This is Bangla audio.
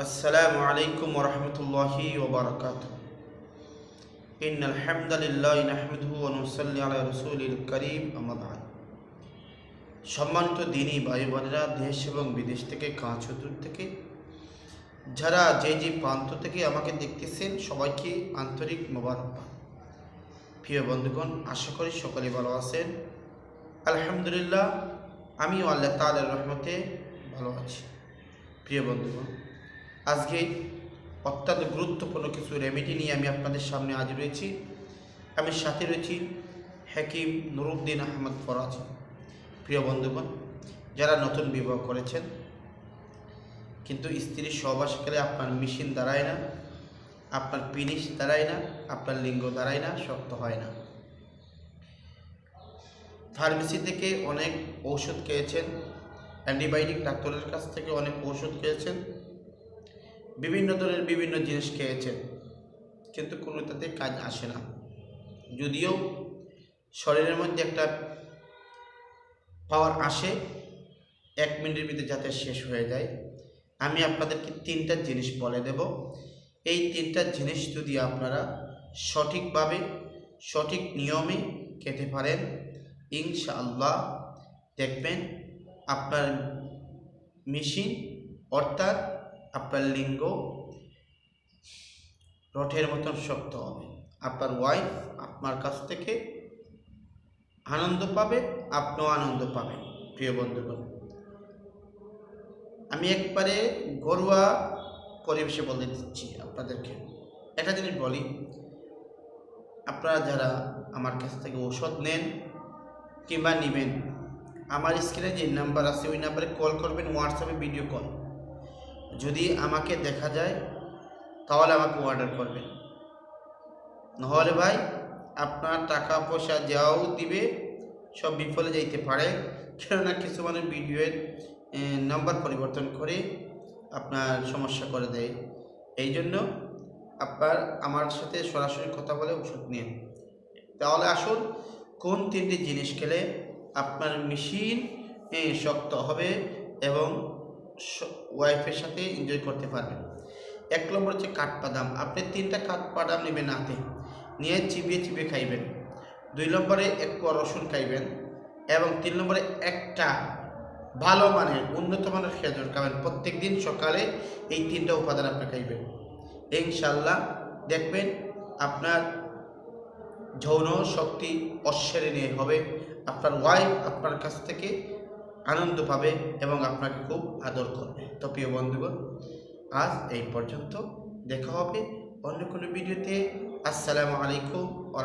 السلام عليكم ورحمة الله وبركاته إن الحمد لله نحمده ونصلي على رسول الكريم أما بعد সম্মানিত দিনী ভাই বোনেরা দেশ এবং বিদেশ থেকে কাঁচ দূর থেকে যারা যে যে প্রান্ত থেকে আমাকে দেখতেছেন সবাইকে আন্তরিক মোবারকবাদ প্রিয় বন্ধুগণ আশা করি সকলে ভালো আছেন আলহামদুলিল্লাহ আমিও আল্লাহ তালের রহমতে ভালো আছি প্রিয় বন্ধুগণ আজকে অত্যন্ত গুরুত্বপূর্ণ কিছু রেমেডি নিয়ে আমি আপনাদের সামনে আজ রয়েছি। আমি সাথে রয়েছি হাকিম নুরুদ্দিন আহমদ ফরাজ। প্রিয় বন্ধুগণ, যারা নতুন বিবাহ করেছেন, কিন্তু স্ত্রীর সহবাসকালে আপনার মেশিন দাঁড়ায় না, আপনার পিনিশ দাঁড়ায় না, আপনার লিঙ্গ দাঁড়ায় না, শক্ত হয় না। ফার্মেসি থেকে অনেক ঔষধ খেয়েছেন অ্যান্টিবায়োটিক ডাক্তারের কাছ থেকে অনেক ঔষধ খেয়েছেন বিভিন্ন ধরনের বিভিন্ন জিনিস খেয়েছেন, কিন্তু কোনো তাতে কাজ আসে না। যদিও শরীরের মধ্যে একটা পাওয়ার আসে, এক মিনিটের ভিতরে যাতে শেষ হয়ে যায়। আমি আপনাদেরকে তিনটা জিনিস বলে দেব। এই তিনটা জিনিস যদি আপনারা সঠিকভাবে, সঠিক নিয়মে খেতে পারেন, ইনশাআল্লাহ দেখবেন আপনার মেশিন অর্থাৎ আপনার লিঙ্গ রথের মতন শক্ত হবে। আপনার ওয়াইফ আপনার কাছ থেকে আনন্দ পাবে, আপনিও আনন্দ পাবেন, প্রিয় বন্ধুগণ। আমি একবারে ঘরোয়া পরিবেশে বলতে দিচ্ছি আপনাদেরকে। একটা জিনিস বলি, আপনারা যারা আমার কাছ থেকে ওষুধ নেন কিংবা নেবেন, আমার স্ক্রিনে যে নাম্বার আছে, ওই নাম্বারে কল করবেন হোয়াটসঅ্যাপে ভিডিও কল যদি আমাকে দেখা যায়, তাহলে আমাকে অর্ডার করবেন নাহলে ভাই, আপনার টাকা পয়সা যাও দিবে, সব বিফলে যাইতে পারে। কেননা কিছু মানুষ ভিডিওর নাম্বার পরিবর্তন করে আপনার সমস্যা করে দেয়। এই জন্য আপনার, আমার সাথে সরাসরি কথা বলে ওষুধ নিন। তাহলে আসুন, কোন তিনটি জিনিস খেলে আপনার মেশিন শক্ত হবে এবং ওয়াইফের সাথে এনজয় করতে পারবেন। এক নম্বর হচ্ছে কাঠবাদাম আপনি তিনটা কাঠবাদাম নেবেন হাতে। নিয়ে চিবিয়ে চিবিয়ে খাইবেন। দুই নম্বরে এক রসুন খাইবেন এবং তিন নম্বরে একটা ভালো মানের, উন্নত মানের খেজুর খাবেন। প্রত্যেক দিন সকালে এই তিনটা উপাদান আপনি খাইবেন। ইনশাল্লাহ দেখবেন আপনার যৌন শক্তি অশ্বারিণীয় হবে। আপনার ওয়াইফ আপনার কাছ থেকে আনন্দ পাবে এবং আপনাকে খুব আদর করবে। তো প্রিয় বন্ধুগণ, আজ এই পর্যন্ত দেখা হবে অন্য কোনো ভিডিওতে। আসসালামু আলাইকুম আ